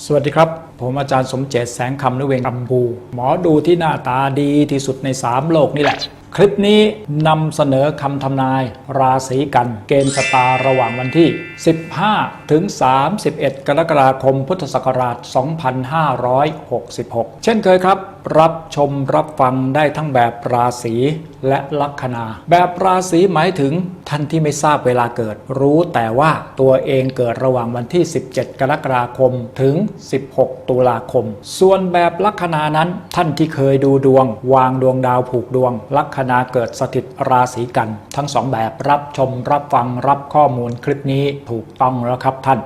สวัสดีครับ ผมอาจารย์สมเจตแสงคำนุเวงกำพูหมอดูที่หน้าตาดีที่สุดใน 3 โลกนี่แหละ คลิปนี้นำเสนอคำทำนายราศีกัน เกณฑ์ชะตาระหว่างวันที่ 15 ถึง 31 กรกฎาคมพุทธศักราช 2566 เช่นเคยครับ รับชมรับฟังได้ทั้งแบบราศี และลัคนา แบบราศีหมายถึงท่านที่ไม่ทราบเวลาเกิด รู้แต่ว่าตัวเองเกิดระหว่างวันที่ 17 กรกฎาคมถึง 16 ตุลาคม ส่วนแบบลัคนานั้น ท่านที่เคยดูดวง วางดวงดาวผูกดวง ลัคนาเกิดสถิตราศีกัน ทั้งสองแบบรับชมรับฟังรับข้อมูลคลิปนี้ถูกต้องแล้วครับท่าน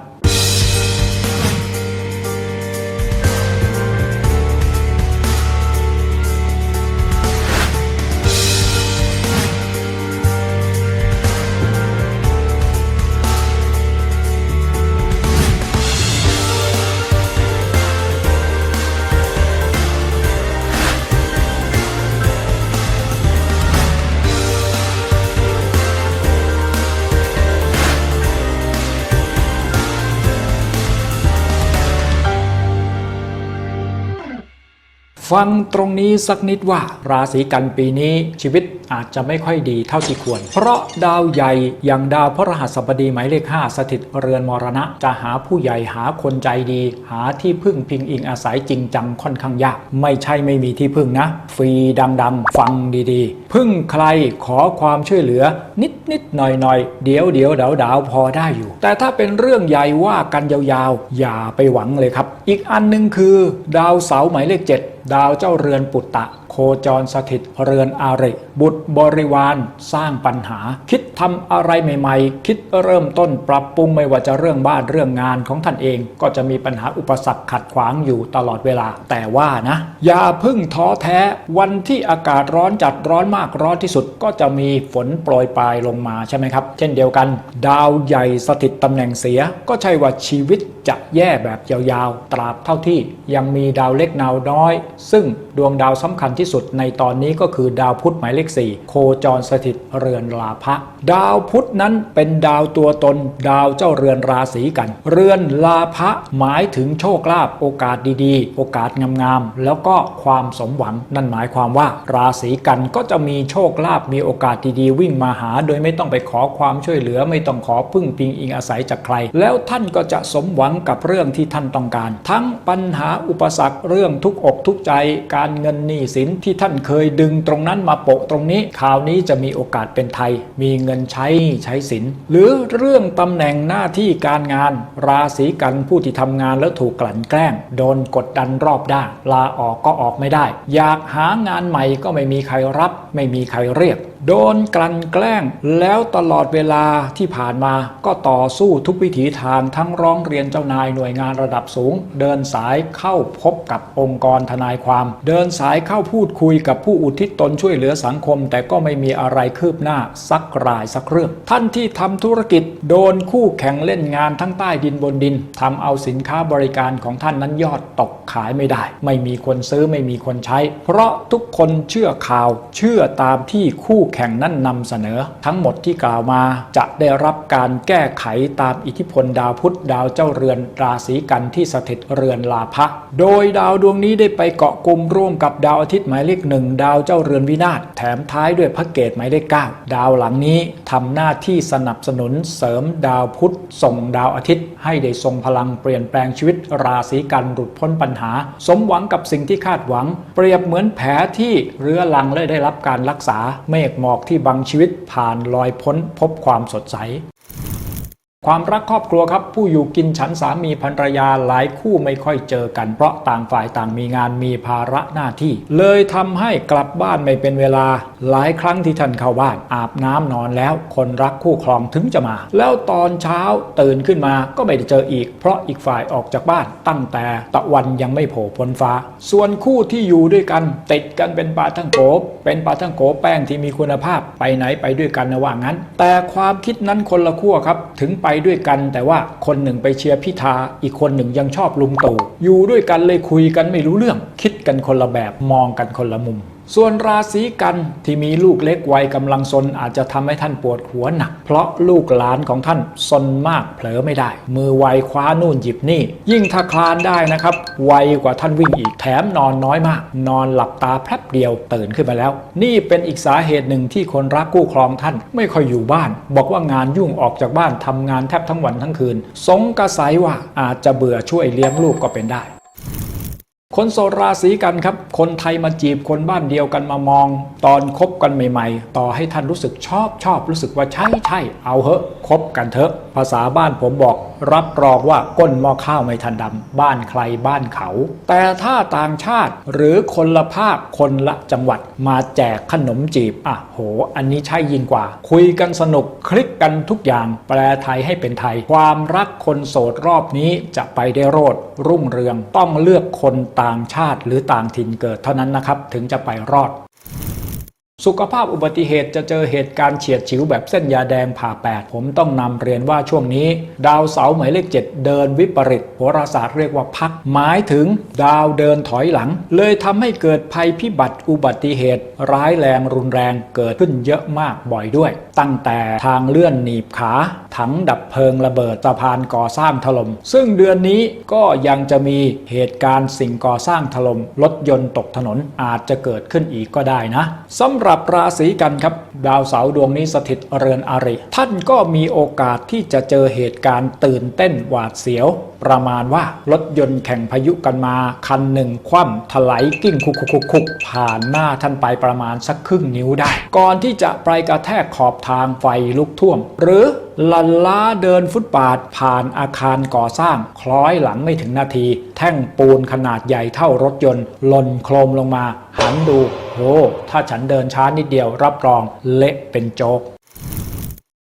ฟังตรงนี้สักนิดว่า ราศีกันปีนี้ชีวิตอาจจะไม่ค่อยดีเท่าที่ควร เพราะดาวใหญ่อย่างดาวพระรหัสบดีหมายเลข 5 สถิตเรือนมรณะ จะหาผู้ใหญ่หาคนใจดี หาที่พึ่งพิงอิงอาศัยจริงจังค่อนข้างยาก ไม่ใช่ไม่มีที่พึ่งนะ ฟรีดังๆ ฟังดีๆ พึ่งใครขอความช่วยเหลือ นิดนิดหน่อยหน่อยเดี๋ยวเดี๋ยวดาวดาวพอได้อยู่ แต่ถ้าเป็นเรื่องใหญ่ว่ากันยาวๆ อย่าไปหวังเลยครับ อีกอันหนึงคือ ดาวเสาหมายเลข 7 ดาวเจ้าเรือนปุตตะ คจรสถิตเรือนอาริ บุตรบริวารสร้างปัญหา คิดทำอะไรใหม่ๆ คิดเริ่มต้นปรับปรุงไม่ว่าจะเรื่องบ้านเรื่องงานของท่านเอง ก็จะมีปัญหาอุปสรรคขัดขวางอยู่ตลอดเวลา แต่ว่านะ อย่าพึ่งท้อแท้วันที่อากาศร้อนจัดร้อนมากร้อนที่สุดก็จะมีฝนโปรยปลายลงมาใช่ไหมครับ เช่นเดียวกัน ดาวใหญ่สถิตตำแหน่งเสีย ก็ใช่ว่าชีวิตจะแย่แบบยาวๆ ตราบเท่าที่ยังมีดาวเล็กดาวน้อย ซึ่งดวงดาวสำคัญที่สุดในตอนนี้ก็คือดาวพุธหมายเลข 4 โคจรสถิตเรือนลาภะดาวพุธนั้นเป็นดาวตัวตน ดาวเจ้าเรือนราศีกัน เรือนลาภะหมายถึงโชคลาภโอกาสดีๆ โอกาสงามๆแล้วก็ความสมหวังนั่นหมายความว่าราศีกันก็จะมีโชคลาภมีโอกาสดีๆ วิ่งมาหา โดยไม่ต้องไปขอความช่วยเหลือไม่ต้องขอพึ่งพิงอิงอาศัยจากใคร แล้วท่านก็จะสมหวังกับเรื่องที่ท่านต้องการ ทั้งปัญหาอุปสรรคเรื่องทุกอกทุกใจ การเงินหนี้สินที่ท่านเคยดึงตรงนั้นมาโปะตรงนี้ คราวนี้จะมีโอกาสเป็นไทย มีเงินใช้ใช้สิน หรือเรื่องตำแหน่งหน้าที่การงาน ราศีกันผู้ที่ทำงานแล้วถูกกลั่นแกล้ง โดนกดดันรอบด้านลาออกก็ออกไม่ได้ อยากหางานใหม่ก็ไม่มีใครรับ ไม่มีใครเรียก โดนกลั่นแกล้งแล้วตลอดเวลาที่ผ่านมาก็ต่อสู้ทุกวิถีทางทั้งร้องเรียนเจ้านายหน่วยงานระดับสูง เดินสายเข้าพบกับองค์กรทนายความ เดินสายเข้าพูดคุยกับผู้อุทิศตนช่วยเหลือสังคม แต่ก็ไม่มีอะไรคืบหน้าสักรายสักเรื่องท่านที่ทำธุรกิจ โดนคู่แข่งเล่นงานทั้งใต้ดินบนดินทำเอาสินค้าบริการของท่านนั้นยอดตกขายไม่ได้ ไม่มีคนซื้อไม่มีคนใช้ เพราะทุกคนเชื่อข่าวเชื่อตามที่คู่แข่งนั้นนำเสนอ ทั้งหมดที่กล่าวมาจะได้รับการแก้ไขตามอิทธิพลดาวพุธดาวเจ้าเรือนราศีกันที่สถิตเรือนลาภะโดยดาวดวงนี้ได้ไปเกาะกลุ่มร่วมกับดาวอาทิตย์หมายเลขหนึ่งดาวเจ้าเรือนวินาศแถมท้ายด้วยพระเกตหมายเลขเก้าดาวหลังนี้ทำหน้าที่สนับสนุนเสริมดาวพุธส่งดาวอาทิตย์ ให้ได้ทรงพลังเปลี่ยนแปลงชีวิตราศีกันหลุดพ้นปัญหา สมหวังกับสิ่งที่คาดหวัง เปรียบเหมือนแผลที่เรื้อรังและได้รับการรักษา เมฆหมอกที่บังชีวิตผ่านลอยพ้นพบความสดใส ความรักครอบครัวครับผู้อยู่กินฉันสามีภรรยาหลายคู่ไม่ค่อยเจอกัน เพราะต่างฝ่ายต่างมีงานมีภาระหน้าที่ เลยทำให้กลับบ้านไม่เป็นเวลา หลายครั้งที่ท่านเข้าบ้านอาบน้ำนอนแล้ว คนรักคู่ครองถึงจะมา แล้วตอนเช้าตื่นขึ้นมาก็ไม่ได้เจออีก เพราะอีกฝ่ายออกจากบ้านตั้งแต่ตะวันยังไม่โผล่พ้นฟ้า ส่วนคู่ที่อยู่ด้วยกันติดกันเป็นปลาทั้งโกเป็นปลาทั้งโกแป้งที่มีคุณภาพไปไหนไปด้วยกันนะว่างั้น แต่ความคิดนั้นคนละขั้วครับถึงไปด้วยกัน แต่ว่าคนหนึ่งไปเชียร์พิธา อีกคนหนึ่งยังชอบลุงตู่อยู่ด้วยกันเลยคุยกันไม่รู้เรื่อง คิดกันคนละแบบมองกันคนละมุม ส่วนราศีกันที่มีลูกเล็กวัยกำลังซนอาจจะทำให้ท่านปวดหัวหนัก เพราะลูกหลานของท่านซนมากเผลอไม่ได้ มือไวคว้านู่นหยิบนี่ ยิ่งถ้าคลานได้นะครับ ไวกว่าท่านวิ่งอีกแถมนอนน้อยมาก นอนหลับตาแป๊บเดียวตื่นขึ้นมาแล้ว นี่เป็นอีกสาเหตุหนึ่งที่คนรักกู้ครองท่านไม่ค่อยอยู่บ้าน บอกว่างานยุ่งออกจากบ้านทำงานแทบทั้งวันทั้งคืน สงกระสายว่าอาจจะเบื่อช่วยเลี้ยงลูกก็เป็นได้ คนโสดราศีกันครับ คนไทยมาจีบคนบ้านเดียวกันมามอง ตอนคบกันใหม่ ๆ ต่อให้ท่านรู้สึกชอบชอบรู้สึกว่าใช่ใช่เอาเหอะคบกันเถอะ ภาษาบ้านผมบอกรับรองว่าก้นหม้อข้าวไม่ทันดำบ้านใครบ้านเขา แต่ถ้าต่างชาติหรือคนละภาคคนละจังหวัดมาแจกขนมจีบอะโห อันนี้ใช่ยิ่งกว่า คุยกันสนุกคลิกกันทุกอย่าง แปลไทยให้เป็นไทย ความรักคนโสดรอบนี้จะไปได้โรดรุ่งเรืองต้องเลือกคนต่างชาติหรือต่างถิ่นเกิดเท่านั้นนะครับ ถึงจะไปรอด สุขภาพอุบัติเหตุจะเจอเหตุการณ์เฉียดฉิวแบบเส้นยาแดงผ่าแปดผมต้องนำเรียนว่าช่วงนี้ ดาวเสาร์หมายเลข 7 เดินวิปริตโหราศาสตร์เรียกว่าพัก หมายถึง ดาวเดินถอยหลัง เลยทำให้เกิดภัยพิบัติอุบัติเหตุ ร้ายแรงรุนแรงเกิดขึ้นเยอะมากบ่อยด้วย ตั้งแต่ทางเลื่อนหนีบขา ถังดับเพลิงระเบิดสะพานก่อสร้างถล่มซึ่งเดือนนี้ก็ยังจะมีเหตุการณ์สิ่งก่อสร้างถล่มรถยนต์ตกถนนอาจจะเกิดขึ้นอีกก็ได้นะสำหรับราศีกันครับ ดาวเสาร์ดวงนี้สถิตเรือนอริ ท่านก็มีโอกาสที่จะเจอเหตุการณ์ตื่นเต้นหวาดเสียวประมาณว่ารถยนต์แข่งพายุกันมา คันหนึ่งคว่ำถลายกิ้งคุกคุกคุกผ่านหน้าท่านไปประมาณสักครึ่งนิ้วได้ ก่อนที่จะไปกระแทกขอบทางไฟลุกท่วม หรือลันล้าเดินฟุตบาทผ่านอาคารก่อสร้าง คล้อยหลังไม่ถึงนาที แท่งปูนขนาดใหญ่เท่ารถยนต์หล่นโครมลงมา หันดูโอ้ถ้าฉันเดินช้านิดเดียวรับรองเละเป็นโจ๊ก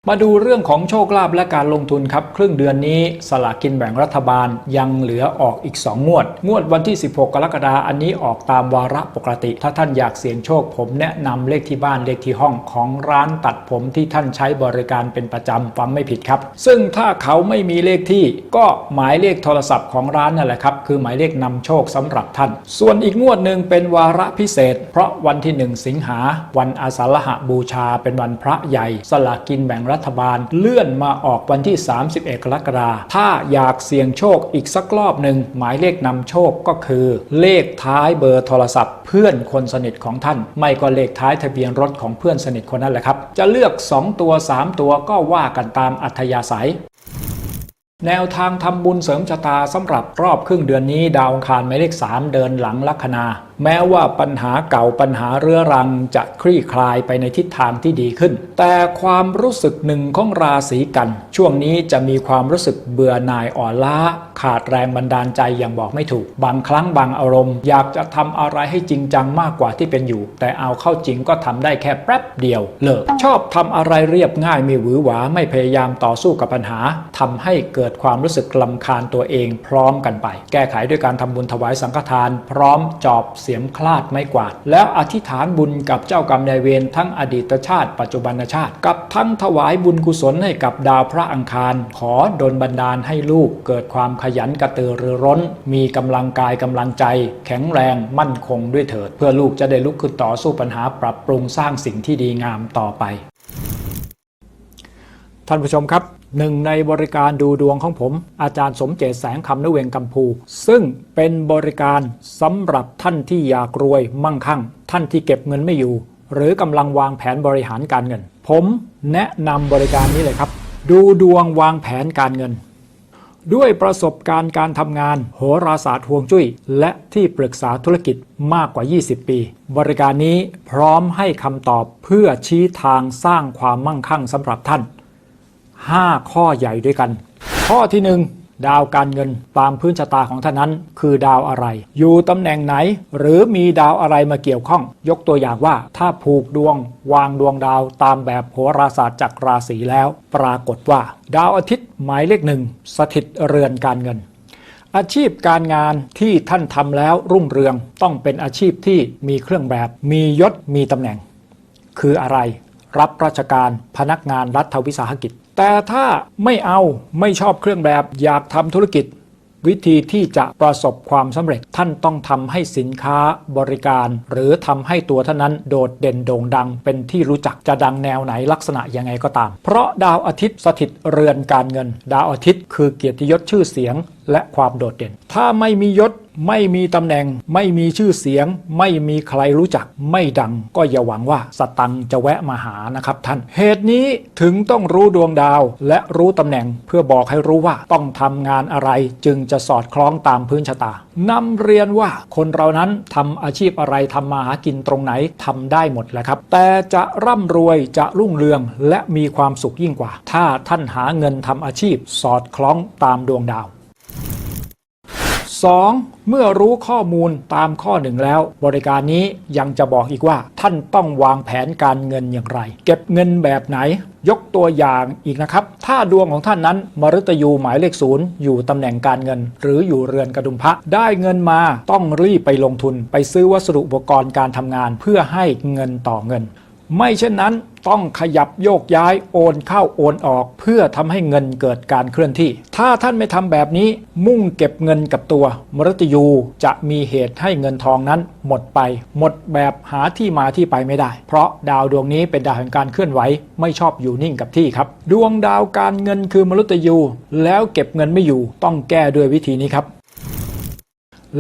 มาดูเรื่องของโชคลาภและการลงทุนครับ ครึ่งเดือนนี้สลากกินแบ่งรัฐบาลยังเหลือออกอีก 2 งวด งวดวันที่ 16 กรกฎาคมอันนี้ออกตามวาระปกติ ถ้าท่านอยากเสี่ยงโชคผมแนะนำเลขที่บ้านเลขที่ห้องของร้านตัดผมที่ท่านใช้บริการเป็นประจำฟังไม่ผิดครับ ซึ่งถ้าเขาไม่มีเลขที่ก็หมายเลขโทรศัพท์ของร้านนั่นแหละครับคือหมายเลขนำโชคสำหรับท่าน ส่วนอีกงวดหนึ่งเป็นวาระพิเศษ เพราะวันที่ 1 สิงหาวันอาสาฬหบูชาเป็นวันพระใหญ่ สลากกินแบ่งรัฐบาล เลื่อนมาออกวันที่ 31 กรกฎาคมถ้าอยากเสี่ยงโชคอีกสักรอบหนึ่งหมายเลขนำโชคก็คือ เลขท้ายเบอร์โทรศัพท์ เพื่อนคนสนิทของท่าน ไม่ก็เลขท้ายทะเบียนรถของเพื่อนสนิทคนนั้นแหละครับ จะเลือก 2 ตัว 3 ตัวก็ว่ากันตามอัธยาศัยแนวทางทำบุญเสริมชะตาสำหรับรอบครึ่งเดือนนี้ ดาวอังคารหมายเลข 3 เดินหลังลัคนา แม้ว่าปัญหาเก่าปัญหาเรื้อรังจะคลี่คลายไปในทิศทางที่ดีขึ้น แต่ความรู้สึกหนึ่งของราศีกัน ช่วงนี้จะมีความรู้สึกเบื่อหน่ายอ่อนล้า ขาดแรงบันดาลใจอย่างบอกไม่ถูก บางครั้งบางอารมณ์ อยากจะทำอะไรให้จริงจังมากกว่าที่เป็นอยู่ แต่เอาเข้าจริงก็ทำได้แค่แป๊บเดียวเลิกชอบทำอะไรเรียบง่ายไม่หวือหวาไม่พยายามต่อสู้กับปัญหาทำให้เกิดความรู้สึกลำคาญตัวเองพร้อมกันไป แก้ไขด้วยการทำบุญถวายสังฆทาน พร้อมจอบเสีียมคลาดไม่กวาด แล้วอธิษฐานบุญกับเจ้ากรรมนายเวรทั้งอดีตชาติ ปัจจุบันชาติ กับทั้งถวายบุญกุศลให้กับดาวพระอังคาร ขอดลบันดาลให้ลูกเกิดความขยันกระตือรือร้น มีกำลังกายกำลังใจ แข็งแรงมั่นคงด้วยเถิด เพื่อลูกจะได้ลุกขึ้นต่อสู้ปัญหาปรับปรุงสร้างสิ่งที่ดีงามต่อไป ท่านผู้ชมครับ หนึ่งในบริการดูดวงของผม อาจารย์สมเจตแสงคำนเวงกัมพู ซึ่งเป็นบริการสำหรับท่านที่อยากรวยมั่งคั่ง ท่านที่เก็บเงินไม่อยู่ หรือกำลังวางแผนบริหารการเงิน ผมแนะนำบริการนี้เลยครับ ดูดวงวางแผนการเงิน ด้วยประสบการณ์การทำงาน โหราศาสตร์ห่วงจุ้ย และที่ปรึกษาธุรกิจมากกว่า 20 ปี บริการนี้พร้อมให้คำตอบเพื่อชี้ทางสร้างความมั่งคั่งสำหรับท่าน 5 ข้อใหญ่ด้วยกัน ข้อที่ 1 ดาวการเงินตามพื้นชะตาของท่านนั้น คือดาวอะไร อยู่ตำแหน่งไหน หรือมีดาวอะไรมาเกี่ยวข้อง ยกตัวอย่างว่าถ้าผูกดวง วางดวงดาวตามแบบโหราศาสตร์จักรราศีแล้ว ปรากฏว่า ดาวอาทิตย์หมายเลขหนึ่งสถิตเรือนการเงินอาชีพการงานที่ท่านทำแล้วรุ่งเรืองต้องเป็นอาชีพที่มีเครื่องแบบ มียศมีตำแหน่ง คืออะไร รับราชการพนักงานรัฐวิสาหกิจ แต่ถ้าไม่เอาไม่ชอบเครื่องแบบอยากทำธุรกิจ วิธีที่จะประสบความสำเร็จท่านต้องทำให้สินค้าบริการ หรือทำให้ตัวท่านนั้นโดดเด่นโด่งดัง เป็นที่รู้จักจะดังแนวไหนลักษณะยังไงก็ตาม เพราะดาวอาทิตย์สถิตเรือนการเงิน ดาวอาทิตย์คือเกียรติยศชื่อเสียง และความโดดเด่น ถ้าไม่มียศ ไม่มีตำแหน่ง ไม่มีชื่อเสียง ไม่มีใครรู้จัก ไม่ดัง ก็อย่าหวังว่าสตังจะแวะมาหานะครับท่าน เหตุนี้ถึงต้องรู้ดวงดาว และรู้ตำแหน่งเพื่อบอกให้รู้ว่าต้องทำงานอะไรจึงจะสอดคล้องตามพื้นชะตานำเรียนว่าคนเรานั้นทำอาชีพอะไรทำมาหากินตรงไหนทำได้หมดแหละครับ แต่จะร่ำรวยจะรุ่งเรืองและมีความสุขยิ่งกว่า ถ้าท่านหาเงินทำอาชีพสอดคล้องตามดวงดาว 2. เมื่อรู้ข้อมูลตามข้อหนึ่งแล้ว บริการนี้ยังจะบอกอีกว่า ท่านต้องวางแผนการเงินอย่างไร เก็บเงินแบบไหน ยกตัวอย่างอีกนะครับ ถ้าดวงของท่านนั้นมฤตยูหมายเลขศูนย์อยู่ตำแหน่งการเงิน หรืออยู่เรือนกระดุมพระได้เงินมาต้องรีบไปลงทุน ไปซื้อวัสดุอุปกรณ์การทำงาน เพื่อให้เงินต่อเงิน ไม่เช่นนั้นต้องขยับโยกย้ายโอนเข้าโอนออก เพื่อทำให้เงินเกิดการเคลื่อนที่ ถ้าท่านไม่ทำแบบนี้ มุ่งเก็บเงินกับตัว มรตยูจะมีเหตุให้เงินทองนั้น หมดไป หมดแบบหาที่มาที่ไปไม่ได้ เพราะดาวดวงนี้เป็นดาวแห่งการเคลื่อนไหวไม่ชอบอยู่นิ่งกับที่ครับ ดวงดาวการเงินคือมรตยู แล้วเก็บเงินไม่อยู่ต้องแก้ด้วยวิธีนี้ครับ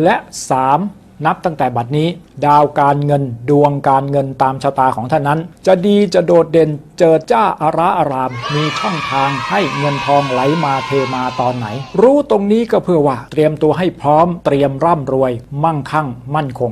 และ 3. นับตั้งแต่บัดนี้ ดาวการเงินดวงการเงินตามชะตาของท่านนั้น จะดีจะโดดเด่นเจอจ้าอาราอาราม มีช่องทางให้เงินทองไหลมาเทมาตอนไหน รู้ตรงนี้ก็เพื่อว่าเตรียมตัวให้พร้อมเตรียมร่ำรวย มั่งคั่ง มั่นคง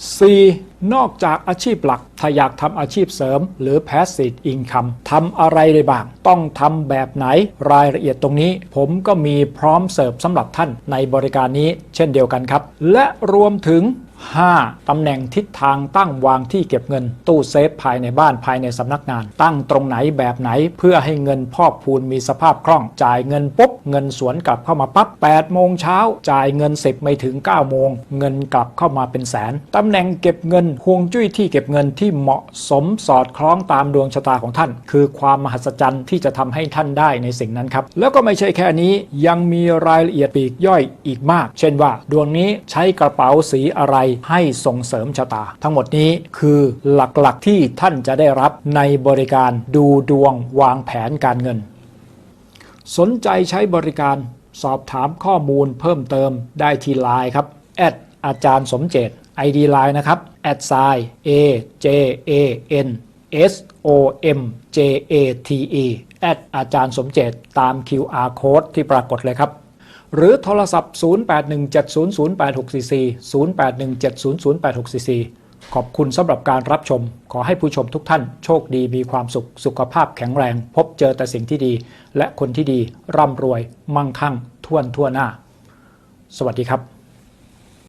4. นอกจากอาชีพหลัก ถ้าอยากทำอาชีพเสริม หรือ passive income ทำอะไรได้บ้าง ต้องทำแบบไหนรายละเอียดตรงนี้ ผมก็มีพร้อมเสิร์ฟสำหรับท่านในบริการนี้เช่นเดียวกันครับ และรวมถึง 5. ตำแหน่งทิศทางตั้งวางที่เก็บเงิน ตู้เซฟภายในบ้านภายในสำนักงาน ตั้งตรงไหนแบบไหนเพื่อให้เงินพอกพูนมีสภาพคล่อง จ่ายเงินปุ๊บ เงินสวนกลับเข้ามาปั๊บ8โมงเช้าจ่ายเงินเสร็จไม่ถึง 9 โมง เงินกลับเข้ามาเป็นแสน ตำแหน่งเก็บเงินห่วงจุ้ยที่เก็บเงินที่เหมาะสมสอดคล้องตามดวงชะตาของท่าน คือความมหัศจรรย์ที่จะทำให้ท่านได้ในสิ่งนั้นครับแล้วก็ไม่ใช่แค่นี้ยังมีรายละเอียดปลีกย่อยอีกมาก เช่นว่า ดวงนี้ใช้กระเป๋าสีอะไรให้ส่งเสริมชะตา ทั้งหมดนี้คือหลักๆที่ท่านจะได้รับในบริการดูดวงวางแผนการเงิน สนใจใช้บริการสอบถามข้อมูลเพิ่มเติมได้ที่ไลน์ครับแอดอาจารย์สมเจต ID ไลน์นะครับแอดไซ A J A N S O M J A T E แอดอาจารย์สมเจต ตาม QR code ที่ปรากฏเลยครับ หรือโทรศัพท์ 0817008644 0817008644 ขอบคุณสำหรับการรับชม ขอให้ผู้ชมทุกท่านโชคดีมีความสุข สุขภาพแข็งแรง พบเจอแต่สิ่งที่ดี และคนที่ดีร่ำรวย มั่งคั่ง ท่วนทั่วหน้า สวัสดีครับ